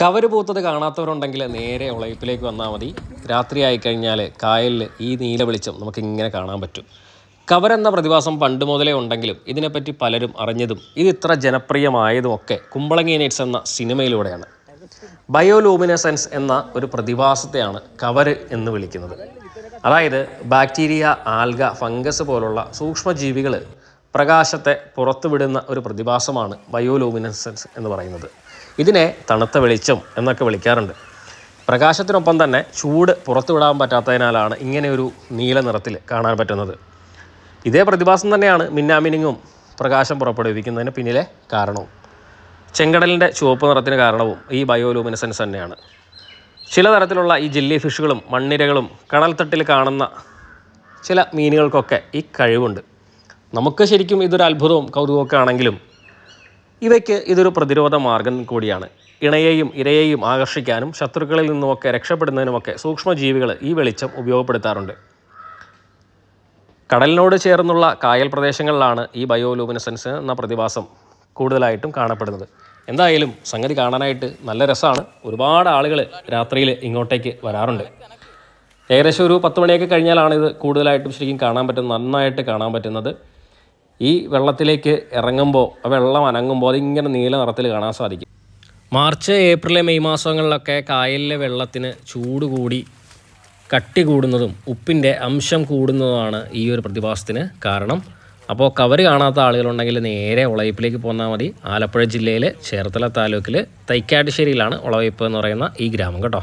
Cover പൂത്തത് കാണാത്തവരുണ്ടെങ്കിൽ നേരെ ഉളയിപ്പിലേക്ക് വന്നാൽ മതി. രാത്രി ആയിക്കഴിഞ്ഞാൽ കായലിൽ ഈ നീല വെളിച്ചം നമുക്ക് ഇങ്ങനെ കാണാൻ പറ്റും. കവരെന്ന പ്രതിഭാസം പണ്ട് മുതലേ ഉണ്ടെങ്കിലും ഇതിനെപ്പറ്റി പലരും അറിഞ്ഞതും ഇത് ഇത്ര ജനപ്രിയമായതുമൊക്കെ കുമ്പളങ്ങി നൈറ്റ്സ് എന്ന സിനിമയിലൂടെയാണ്. ബയോലൂമിനസെൻസ് എന്ന ഒരു പ്രതിഭാസത്തെയാണ് കവര് എന്ന് വിളിക്കുന്നത്. അതായത് ബാക്ടീരിയ ആൽഗ ഫംഗസ് പോലുള്ള സൂക്ഷ്മജീവികൾ പ്രകാശത്തെ പുറത്തുവിടുന്ന ഒരു പ്രതിഭാസമാണ് ബയോലൂമിനസെൻസ് എന്ന് പറയുന്നത്. ഇതിനെ തണുത്ത വെളിച്ചം എന്നൊക്കെ വിളിക്കാറുണ്ട്. പ്രകാശത്തിനൊപ്പം തന്നെ ചൂട് പുറത്തുവിടാൻ പറ്റാത്തതിനാലാണ് ഇങ്ങനെ ഒരു നീല നിറത്തിൽ കാണാൻ പറ്റുന്നത്. ഇതേ പ്രതിഭാസം തന്നെയാണ് മിന്നാമിനിങ്ങും പ്രകാശം പുറപ്പെടുവിക്കുന്നതിന് പിന്നിലെ കാരണവും. ചെങ്കടലിന്റെ ചുവപ്പ് നിറത്തിന് കാരണവും ഈ ബയോലൂമിനസെൻസ് തന്നെയാണ്. ചില തരത്തിലുള്ള ഈ ജെല്ലി ഫിഷുകളും മണ്ണിരകളും കടൽത്തട്ടിൽ കാണുന്ന ചില മീനുകൾക്കൊക്കെ ഈ കഴിവുണ്ട്. നമുക്ക് ശരിക്കും ഇതൊരു അത്ഭുതവും കൗതുകമൊക്കെ ആണെങ്കിലും ഇവയ്ക്ക് ഇതൊരു പ്രതിരോധ മാർഗം കൂടിയാണ്. ഇണയെയും ഇരയെയും ആകർഷിക്കാനും ശത്രുക്കളിൽ നിന്നുമൊക്കെ രക്ഷപ്പെടുന്നതിനുമൊക്കെ സൂക്ഷ്മജീവികൾ ഈ വെളിച്ചം ഉപയോഗപ്പെടുത്താറുണ്ട്. കടലിനോട് ചേർന്നുള്ള കായൽ പ്രദേശങ്ങളിലാണ് ഈ ബയോലൂമിനസൻസ് എന്ന പ്രതിഭാസം കൂടുതലായിട്ടും കാണപ്പെടുന്നത്. എന്തായാലും സംഗതി കാണാനായിട്ട് നല്ല രസമാണ്. ഒരുപാട് ആളുകൾ രാത്രിയിൽ ഇങ്ങോട്ടേക്ക് വരാറുണ്ട്. ഏകദേശം ഒരു പത്ത് മണിയൊക്കെ കഴിഞ്ഞാലാണ് ഇത് കൂടുതലായിട്ടും ശരിക്കും കാണാൻ പറ്റുന്നത് നന്നായിട്ട് കാണാൻ പറ്റുന്നത്. ഈ വെള്ളത്തിലേക്ക് ഇറങ്ങുമ്പോൾ വെള്ളം അനങ്ങുമ്പോൾ അതിങ്ങനെ നീല നിറത്തിൽ കാണാൻ സാധിക്കും. മാർച്ച് ഏപ്രിൽ മെയ് മാസങ്ങളിലൊക്കെ കായലിലെ വെള്ളത്തിന് ചൂട് കൂടി കട്ടി കൂടുന്നതും ഉപ്പിന്റെ അംശം കൂടുന്നതുമാണ് ഈ ഒരു പ്രതിഭാസത്തിന് കാരണം. അപ്പോൾ കവർ കാണാത്ത ആളുകളുണ്ടെങ്കിൽ നേരെ ഉളവയ്പ്പിലേക്ക് പോന്നാൽ മതി. ആലപ്പുഴ ജില്ലയിലെ ചേർത്തല താലൂക്കിൽ തൈക്കാട്ടുശ്ശേരിയിലാണ് ഉളവയ്പ്പ് എന്ന് പറയുന്ന ഈ ഗ്രാമം കേട്ടോ.